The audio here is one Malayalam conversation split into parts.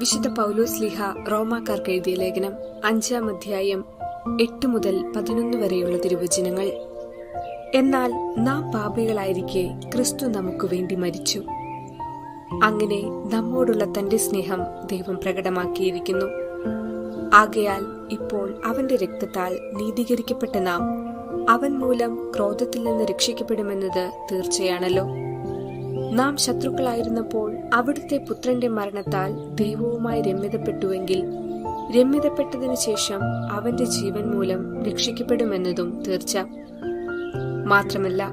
വിശുദ്ധ പൗലോസ് ലിഹ റോമാക്കാർക്ക് എഴുതിയ ലേഖനം അഞ്ചാം അധ്യായം എട്ട് മുതൽ പതിനൊന്ന് വരെയുള്ള തിരുവചനങ്ങൾ. എന്നാൽ നാം പാപികളായിരിക്കെ ക്രിസ്തു നമുക്ക് വേണ്ടി മരിച്ചു. അങ്ങനെ നമ്മോടുള്ള തന്റെ സ്നേഹം ദൈവം പ്രകടമാക്കിയിരിക്കുന്നു. ആകയാൽ ഇപ്പോൾ അവന്റെ രക്തത്താൽ നീതീകരിക്കപ്പെട്ട നാം അവൻ മൂലം ക്രോധത്തിൽ നിന്ന് രക്ഷിക്കപ്പെടുമെന്നത് തീർച്ചയാണല്ലോ. നാം ശത്രുക്കളായിരുന്നപ്പോൾ അവിടുത്തെ പുത്രന്റെ മരണത്താൽ ദൈവവുമായി രമ്യതപ്പെട്ടുവെങ്കിൽ രമ്യതപ്പെട്ടതിനു ശേഷം അവന്റെ ജീവൻ മൂലം രക്ഷിക്കപ്പെടുമെന്നതും തീർച്ച. മാത്രമല്ല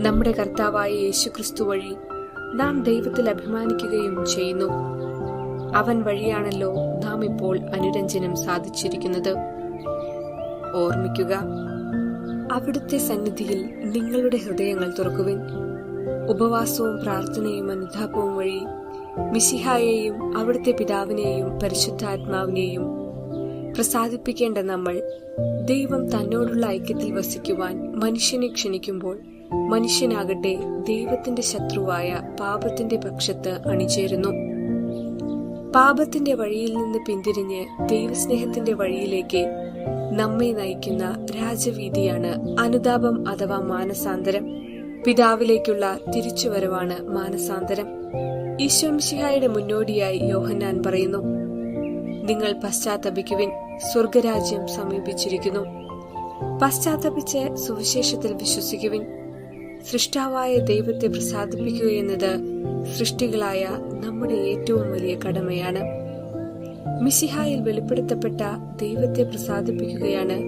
നമ്മുടെ കർത്താവായ യേശുക്രിസ്തു വഴി നാം ദൈവത്തിൽ അഭിമാനിക്കുകയും ചെയ്യുന്നു. അവൻ വഴിയാണല്ലോ നാം ഇപ്പോൾ അനുരഞ്ജനം സാധിച്ചിരിക്കുന്നത്. ഓർമ്മിക്കുക അവിടുത്തെ സന്നിധിയിൽ നിങ്ങളുടെ ഹൃദയങ്ങൾ തുറക്കുവിൻ. ഉപവാസവും പ്രാർത്ഥനയും അനുതാപവും വഴി മിശിഹായെയും അവിടുത്തെ പിതാവിനെയും പരിശുദ്ധാത്മാവിനെയും പ്രസാദിപ്പിക്കേണ്ട നമ്മൾ ദൈവം തന്നോടുള്ള ഐക്യത്തിൽ വസിക്കുവാൻ മനുഷ്യനെ ക്ഷണിക്കുമ്പോൾ മനുഷ്യനാകട്ടെ ദൈവത്തിന്റെ ശത്രുവായ പാപത്തിന്റെ പക്ഷത്ത് അണിചേരുന്നു. പാപത്തിന്റെ വഴിയിൽ നിന്ന് പിന്തിരിഞ്ഞ് ദൈവസ്നേഹത്തിന്റെ വഴിയിലേക്ക് നമ്മെ നയിക്കുന്ന രാജവീതിയാണ് അനുതാപം അഥവാ മാനസാന്തരം. പിതാവിലേക്കുള്ള തിരിച്ചുവരവാണ് മാനസാന്തരം. ഈശ്വംശിഹായുടെ മുന്നോടിയായി യോഹന്നാൻ പറയുന്നു നിങ്ങൾ പശ്ചാത്തപിക്കുവിൻ സ്വർഗരാജ്യം സമീപിച്ചിരിക്കുന്നു. പശ്ചാത്തപിച്ച് സുവിശേഷത്തിൽ വിശ്വസിക്കുവിൻ. സൃഷ്ടാവായ ദൈവത്തെ പ്രസാദിപ്പിക്കുക എന്നത് സൃഷ്ടികളായ നമ്മുടെ ഏറ്റവും വലിയ കടമയാണ്. മിസിഹായിൽ വെളിപ്പെടുത്തപ്പെട്ട ദൈവത്തെ പ്രസാദിപ്പിക്കുകയാണ്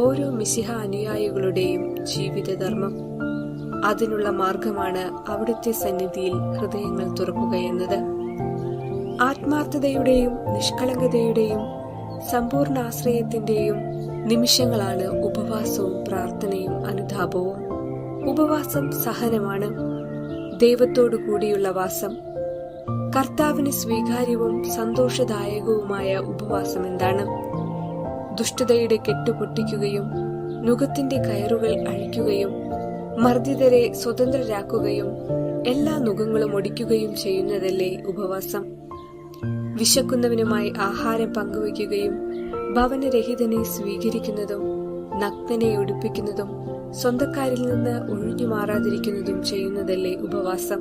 ഓരോ മിസിഹ അനുയായികളുടെയും ജീവിതധർമ്മം. അതിനുള്ള മാർഗമാണ് അവിടുത്തെ സന്നിധിയിൽ ഹൃദയങ്ങൾ തുറക്കുക എന്നത്. ആത്മാർത്ഥതയുടെയും നിഷ്കളങ്കതയുടെയും സമ്പൂർണ ആശ്രയത്തിന്റെയും നിമിഷങ്ങളാണ് ഉപവാസവും പ്രാർത്ഥനയും അനുതാപവും. ഉപവാസം സഹനമാണ്. ദൈവത്തോടു കൂടിയുള്ള വാസം. കർത്താവിന് സ്വീകാര്യവും സന്തോഷദായകവുമായ ഉപവാസം എന്താണ്? ദുഷ്ടതയുടെ കെട്ടുപൊട്ടിക്കുകയും നുഖത്തിന്റെ കയറുകൾ അഴിക്കുകയും മർദ്ദിതരെ സ്വതന്ത്രരാക്കുകയും എല്ലാ നുഖങ്ങളും ഒടിക്കുകയും ചെയ്യുന്നതല്ലേ ഉപവാസം? വിശക്കുന്നവനുമായി ആഹാരം പങ്കുവയ്ക്കുകയും ഭവനരഹിതനെ സ്വീകരിക്കുന്നതും നഗ്നനെ ഒടിപ്പിക്കുന്നതും സ്വന്തക്കാരിൽ നിന്ന് ഒഴിഞ്ഞു മാറാതിരിക്കുന്നതും ചെയ്യുന്നതല്ലേ ഉപവാസം?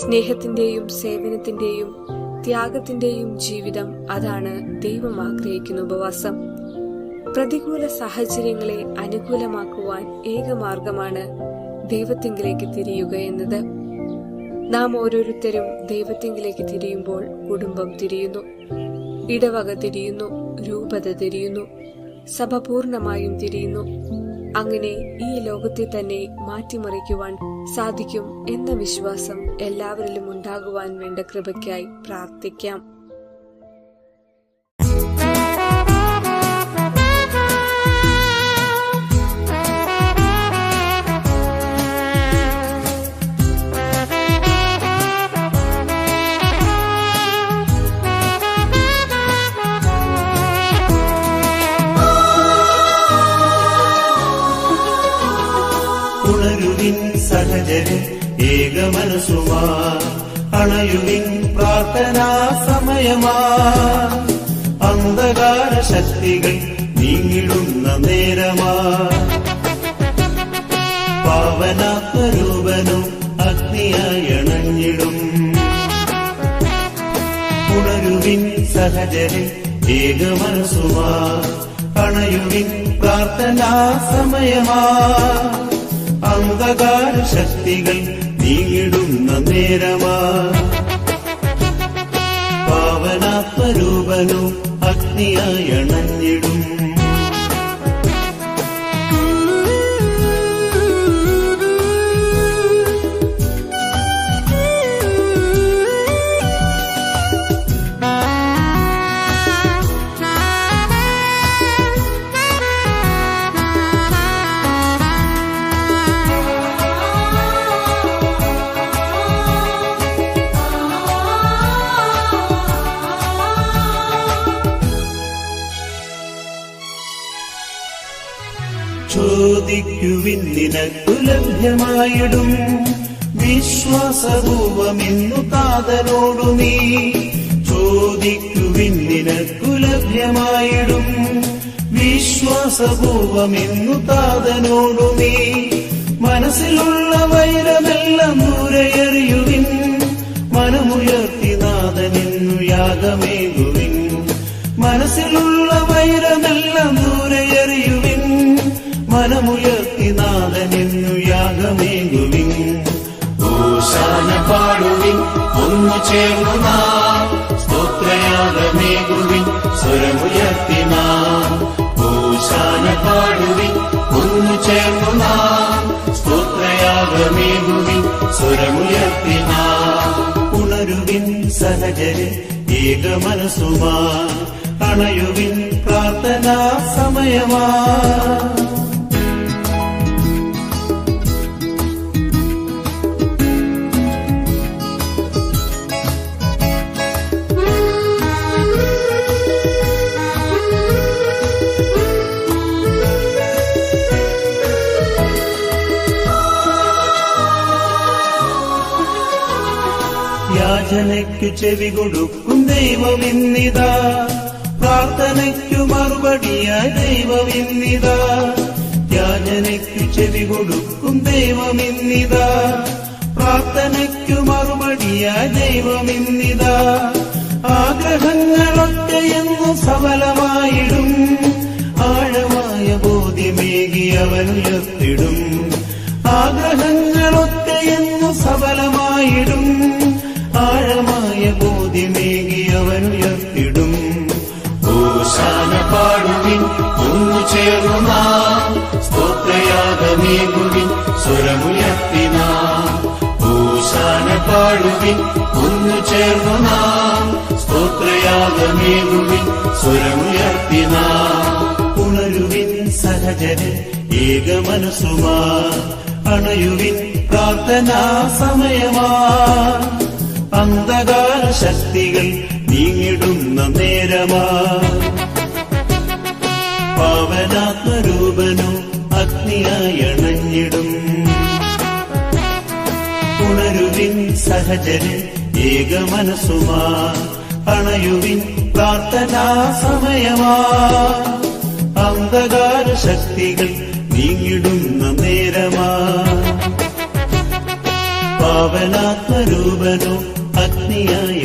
സ്നേഹത്തിന്റെയും സേവനത്തിന്റെയും ത്യാഗത്തിന്റെയും ജീവിതം അതാണ് ദൈവം ആഗ്രഹിക്കുന്ന ഉപവാസം. പ്രതികൂല സാഹചര്യങ്ങളെ അനുകൂലമാക്കുവാൻ ഏക മാർഗമാണ് ദൈവത്തിങ്കിലേക്ക് തിരിയുക എന്നത്. നാം ഓരോരുത്തരും ദൈവത്തിങ്കിലേക്ക് തിരിയുമ്പോൾ കുടുംബം തിരിയുന്നു. ഇടവക തിരിയുന്നു രൂപത തിരിയുന്നു സഭ പൂർണമായും തിരിയുന്നു. അങ്ങനെ ഈ ലോകത്തെ തന്നെ മാറ്റിമറിക്കുവാൻ സാധിക്കും എന്ന വിശ്വാസം എല്ലാവരിലും ഉണ്ടാകുവാൻ വേണ്ട കൃപയ്ക്കായി പ്രാർത്ഥിക്കാം. സഹജരെ ഏകമനസുമാ അണയുവിൻ പ്രാർത്ഥനാ സമയമാ. അന്ധകാര ശക്തികൾ നീങ്ങിടുന്ന നേരമാ. പാവനാത്മരൂപനും അഗ്നിയായണഞ്ഞിടും ഉണരുവിൻ സഹജരെ ഏകമനസുമാ അണയുവിൻ പ്രാർത്ഥനാ സമയമാ. അന്ധകാര ശക്തികൾ നീങ്ങിടുന്ന നേരമാ. പാവനാത്മരൂപനും അഗ്നിയായി അണഞ്ഞിടും നിനക്കു ലഭ്യമായിടും. വിശ്വാസപൂർവമെന്നു കാതലോടു നീ. ചോദി ചോദിക്കുവിൻ നിനക്കു ലഭ്യമായിടും. വിശ്വാസപൂർവമെന്നു താതനോടു നീ. മനസ്സിലുള്ള വൈരമെല്ലാം ദൂരെയറിയുവിൻ മനമുയർത്തി നാഥനെന്നു യാഗമേകുവിൻ. മനസ്സിലുള്ള വൈരമെല്ലാം യാഗമേകുവിൻ ഓശാന പാടുവിൻ ഒന്നു ചേർന്നു നാം. സ്തോത്രയാഗമേകുവിൻ സ്വരമുയർത്തി നാം പാടുവിൻ ഒന്നു ചേർന്നു നാം. സ്തോത്രയാഗമേകുവിൻ സ്വരമുയർത്തി ഉണരുവിൻ സഹജര് ഏക മനസ്സുമാ. പ്രാർത്ഥനാ സമയമാ. യാചനയ്ക്കു ചെവി കൊടുക്കും ദൈവമിന്നിതാ പ്രാർത്ഥനയ്ക്കു മറുപടിയായി ദൈവമിന്നിതാ യാചനയ്ക്കു ചെവി കൊടുക്കും ദൈവമിന്നിത പ്രാർത്ഥനയ്ക്കു മറുപടിയായി ദൈവമിന്നിതാ ആഗ്രഹങ്ങളൊക്കെയെന്നു സഫലമായിടും. ആഴമായ ബോധ്യമേകി അവനുയർത്തിടും ആഗ്രഹങ്ങളൊക്കെയെന്നു സഫലമായിടും. ആഴമായ ബോധ്യമേകി അവനുയർത്തിടും ഓശാന പാടുവിൻ ഒന്നു ചേർന്നു സ്തോത്രയാഗമേകുവിൻ സ്വരമുയർത്തി ഓശാന പാടുവിൻ ഒന്നു ചേർന്ന സ്തോത്രയാഗമേകുവിൻ സ്വരമുയർത്തി നാം ഉണരുവിൻ സഹജര് ഏക മനസ്സുമാ. അണയുവിൻ പ്രാർത്ഥനാ സമയമാ. അന്ധകാര ശക്തികൾ നീങ്ങിടുന്ന നേരമാ. പാവനാത്മരൂപനോ അഗ്നിയായണഞ്ഞിടും ഉണരുവിൻ സഹജര് ഏക മനസ്സുമാ. അണയുവിൻ പ്രാർത്ഥനാ സമയമാ. അന്ധകാര ശക്തികൾ നീങ്ങിടുന്ന നേരമാ. പാവനാത്മരൂപനോ आई